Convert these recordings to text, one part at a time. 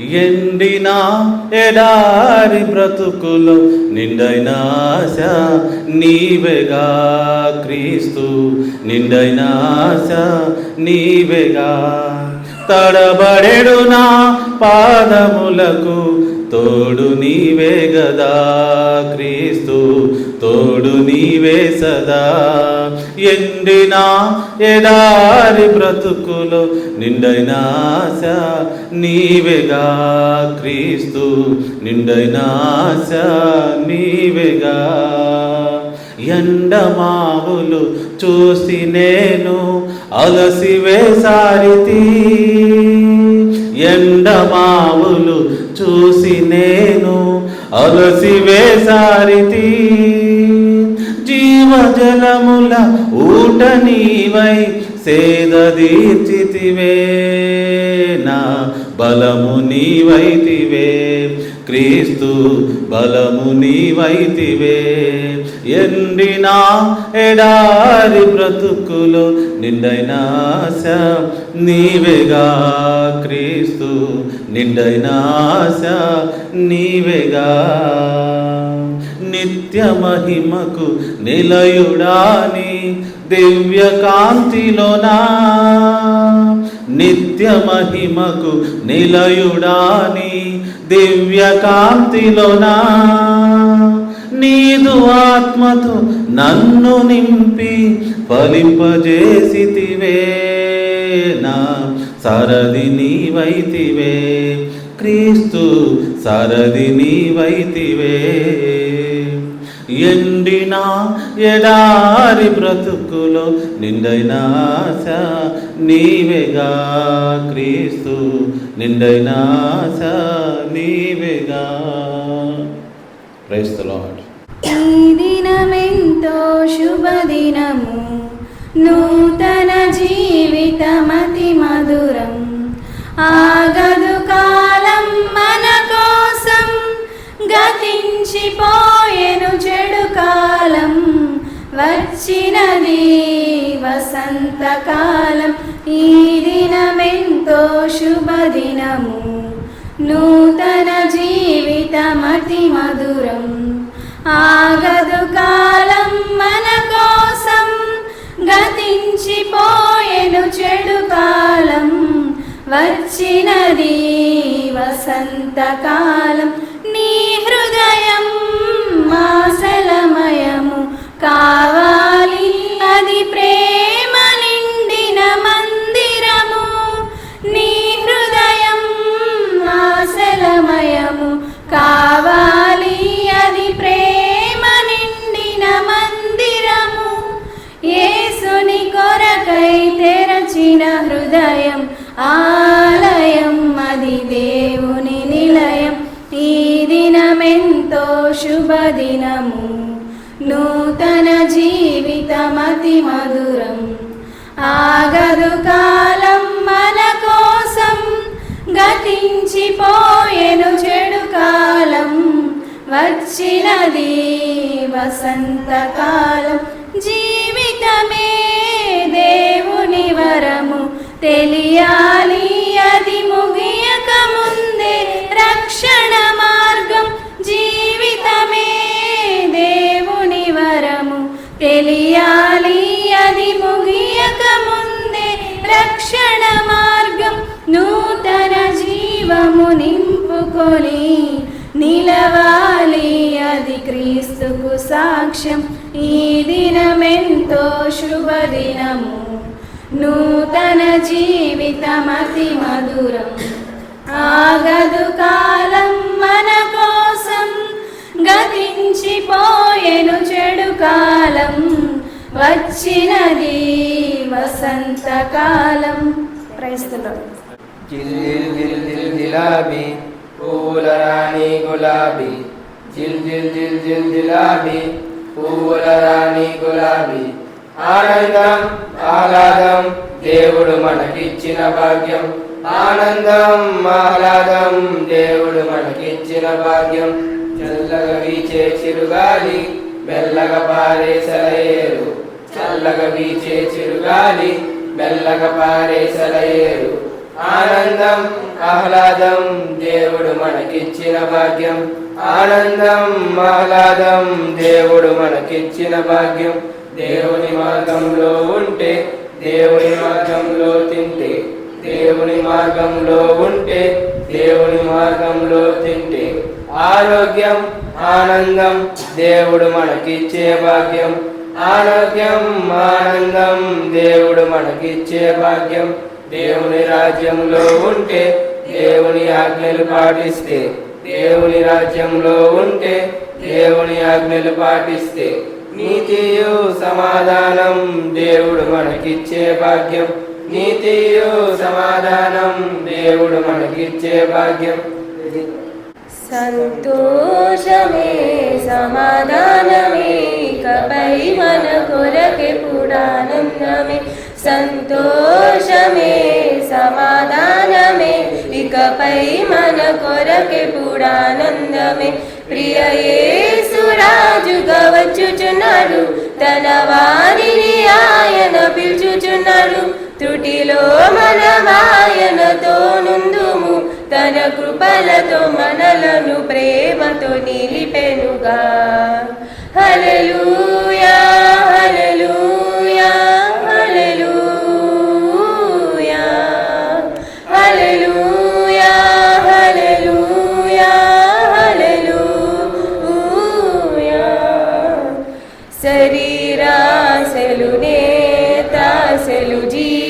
ఎండిన ఎడారి బ్రతుకులో నిండైన ఆశ క్రీస్తు. నిండైన ఆశ నీవెగా తడబడెడు నా పాదములకు తోడు నీవే గదా క్రీస్తు తోడు నీవే సదా. ఎండిన ఎడారి బ్రతుకులో నిండైనాశ నీవేగా క్రీస్తు నిండైనాశ నీవేగా. ఎండమావులు చూసి నేను అలసివే సారితి. ఎండమావులు చూసి నేను అలసి వేసారితి. జీవజలముల ఊట నీవై సేద తీర్చితివే. నా బలము నీవైతివే. క్రీస్తు బలము నీవైతివే. ఎండిన ఎడారి బ్రతుకులో నిండైన ఆశ నీవేగా క్రీస్తు. నిండైన ఆశ నీవేగా. నిత్య మహిమకు నిలయుడాని దివ్య కాంతిలోనా నిత్య మహిమకు నిలయుడాని దివ్య కాంతిలోనా నీదు ఆత్మతో నన్ను నింపి ఫలింపజేసితివే నా సరది నీవైతివే. క్రీస్తు సరది నీవైతివే. ఎండిన ఎడారి బ్రతుకులో నిండైన ఆశ నీవేగా క్రీస్తు. నిండైన ఆశ నీవేగా. క్రైస్తలో ఈ దినమెంతో శుభదినము. నూతన జీవితమతి మధురం వచ్చినది వసంతకాలం. ఈ దినమెంతో శుభదినము. నూతన జీవితమతి మధురం. ఆగదు కాలం మన కోసం గతించిపోయెను చెడు కాలం. వచ్చినది వసంతకాలం. నీ హృదయం మాసలమయము కావ నూతన జీవితమతి మధురం. ఆగదు కాలం మన కోసం. గతించిపోయెను చెడు కాలం. వచ్చినది వసంతకాలం జీవితమే దేవుని వరము. తెలియాలి అది ముగియక క్రీస్తుకు సాక్ష్యం ఈ దినమెంతో శుభదినము. నూతన జీవితమతి మధురం. ఆగదు కాలం మన కోసం. గతించిపోయెను చెడు కాలం. వచ్చినది వసంతకాలం. కాలం జిల్ జిల్ జిల్ జిల్ జిలాబీ పూల రాణి గులాబీ. జిల్ జిల్ జిల్ జిల్ జిలాబీ పూల రాణి గులాబీ. ఆనందం ఆహ్లాదం దేవుడు మనకిచ్చిన భాగ్యం. ఆనందం ఆహ్లాదం దేవుడు మనకిచ్చిన భాగ్యం. చల్లగా వీచే చిరుగాలి మెల్లగా పారే సలయేరు. చల్లగా వీచే చిరుగాలి మెల్లగా పారే సలయేరు. ఆనందం ఆహ్లాదం దేవుడు మనకిచ్చిన భాగ్యం. ఆనందం ఆహ్లాదం దేవుడు మనకిచ్చిన భాగ్యం. దేవుని మార్గంలో ఉంటే దేవుని మార్గంలో తింటే దేవుని మార్గంలో ఉంటే దేవుని మార్గంలో తింటే. ఆరోగ్యం ఆనందం దేవుడు మనకిచ్చే భాగ్యం. ఆరోగ్యం ఆనందం దేవుడు మనకిచ్చే భాగ్యం. దేవుని రాజ్యంలో ఉంటే దేవుని ఆజ్ఞలు పాటిస్తే దేవుని రాజ్యంలో ఉంటే దేవుని ఆజ్ఞలు పాటిస్తే నీతియు సమాధానం దేవుడు మనకిచ్చే భాగ్యం. నీతియు సమాధానం దేవుడు మనకిచ్చే భాగ్యం. సంతోషమే సమాధానమే కపై మన కొరకెప్పుడానందమే సంతోషమే సమాధానమే ఇకపై మన కొరకెప్పుడానందమే ప్రియ యేసురాజుగా వచ్చుచున్నాడు తన వారిని ఆయన పిలుచుచున్నాడు. త్రుటిలో మనమాయనతో నుందుము తన కృపలతో మనలను ప్రేమతో నిలిపెనుగా. హల్లెలూయా!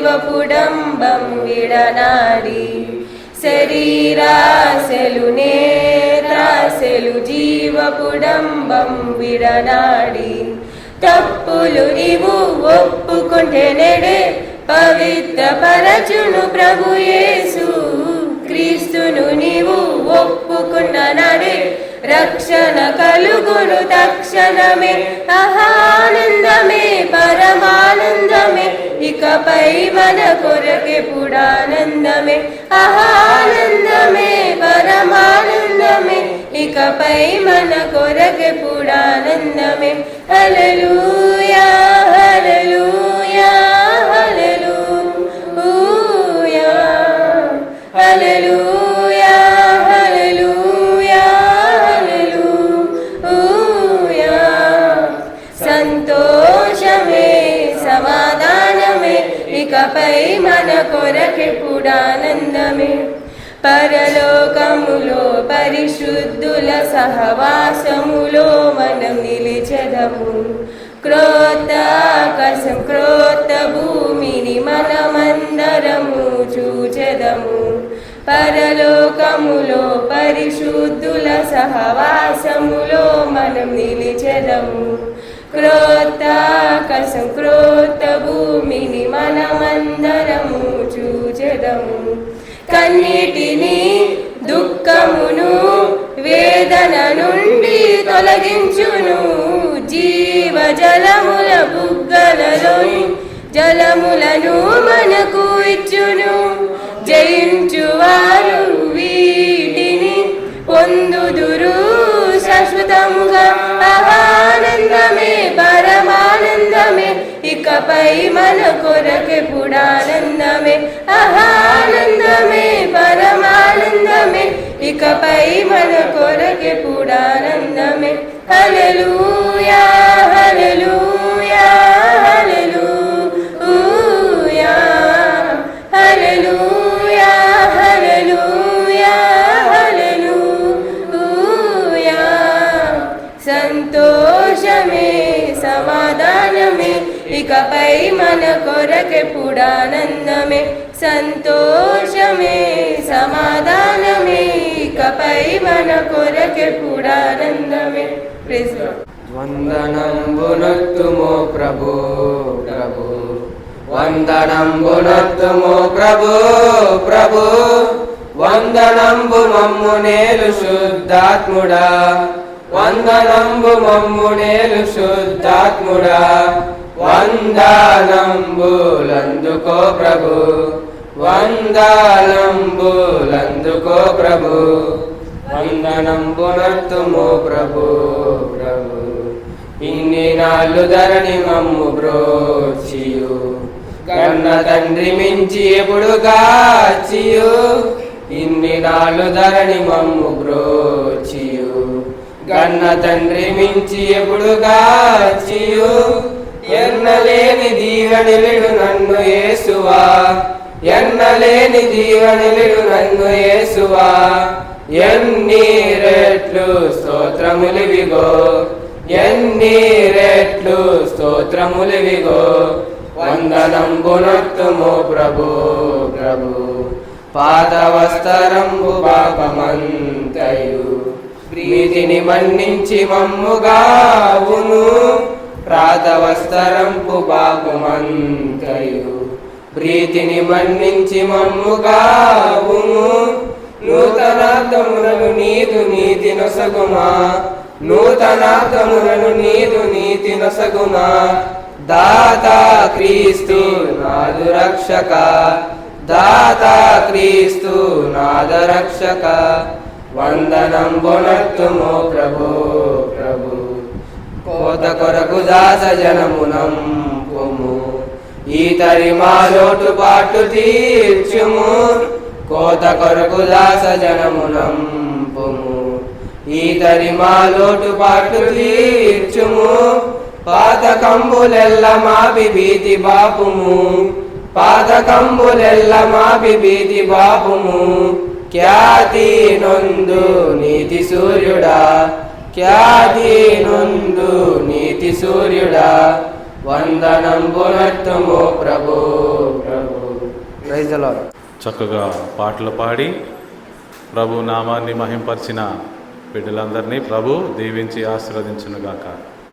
జీవపుడంబం విడనాడి. శరీరాశలు నేత్రాశలు జీవపుడంబం విడనాడి. తప్పులు నీవు ఒప్పుకుంటే నెడే పవిత్ర పరచును ప్రభుయేసు క్రీస్తును నీవు ఒప్పుకున్న నడే రక్షణ కలుగును తక్షణమే. అహానందమే పరమానందమే. ఇకపై మన కొరకే పుడానందమే. అహానందమే పరమానందమే. ఇకపై మన కొరకే పుడానందమే. హల్లెలూయా హల్లెలూయా. ఇకపై మన కొరకెప్పుడానందమే పరలోకములో పరిశుద్ధుల సహవాసములో మనం నిలిచెదము. క్రోత ఆకాశం క్రోత భూమిని మనమందరము చూచెదము. పరలోకములో పరిశుద్ధుల సహవాసములో మనం నిలిచెదము. క్రోత ఆకాశం క్రోత జలములను మనకు ఇచ్చును. జయించువారు వీటిని పొందుదురు. శాశ్వతముగా ఆనందమే పరమానందమే ఇకపై మన కొరకెప్పుడానందమే ఆనందమే పరమానందమే ఇకపై మన కొరకెప్పుడానందమే హలలుయా హలలుయా కొరకెప్పుడానందమే సంతోషమే సమాధానమే కపై మన కొరకే ప్రైజ్ లార్డ్ వందనంబునొత్తుమో ప్రభు ప్రభు. వందనంబునొత్తుమో ప్రభు ప్రభు. వందనంబు మమ్ము నేలు శుద్ధాత్ముడా. వందనంబు మమ్ము నేలు శుద్ధాత్ముడా. వందాలంబులందుకో ప్రభు. వందాలంబులందుకో ప్రభు. వందనంబునర్తుము ప్రభు ప్రభు. ఇన్ని నాళ్ళు ధరణి మమ్ము బ్రోచియు. కన్న తండ్రి మించి ఎప్పుడు గాచియు ఇన్ని నాళ్ళు ధరణి మమ్ము బ్రోచియు. కన్న తండ్రి మించి ఎప్పుడు గాచియు ఎన్నలేని దీవెనిలుడు నన్ను యేసువా. ఎన్నలేని దీవెనిలుడు నన్ను యేసువా. ఎన్ని రెట్లు స్తోత్రములివిగో ఎన్ని రెట్లు స్తోత్రములివిగో వందనంబునొత్తుము ప్రభు ప్రభు. పాద వస్త్రంబు పాపమంతయు. ప్రీతిని మన్నించి మమ్ముగావును. ప్రాత వస్త్రంపు ప్రీతిని మన్నించి మమ్ముగావుము నూతనార్థములను నీదు నీతి నొసగుమా. నూతనార్థములను నీదు నీతి నొసగుమా. దాతా క్రీస్తు నాదు రక్షక. దాతా క్రీస్తు నాద రక్షక. వందనం బొనత్తుమో ప్రభో ప్రభు. కోత కొరకు దాస జనమునం పొము ఈతరి మా లోటు పాటు తీర్చుము. కోత కొరకు దాస జనమునం పొము ఈతరి మా లోటు పాటు తీర్చుము. పాత కంబులెల్ల మా బిభీతి బాపుము. పాత కంబులెల్ల మా బిభీతి బాపుము. ఖ్యాతి నొందు నీతి సూర్యుడా. ఖ్యాతి నొందు నీతి సూర్యుడా వందనం బునత్తుము ప్రభు ప్రభు. చక్కగా పాటలు పాడి ప్రభు నామాన్ని మహింపరిచిన బిడ్డలందరినీ ప్రభు దీవించి ఆశీర్వదించునుగాక.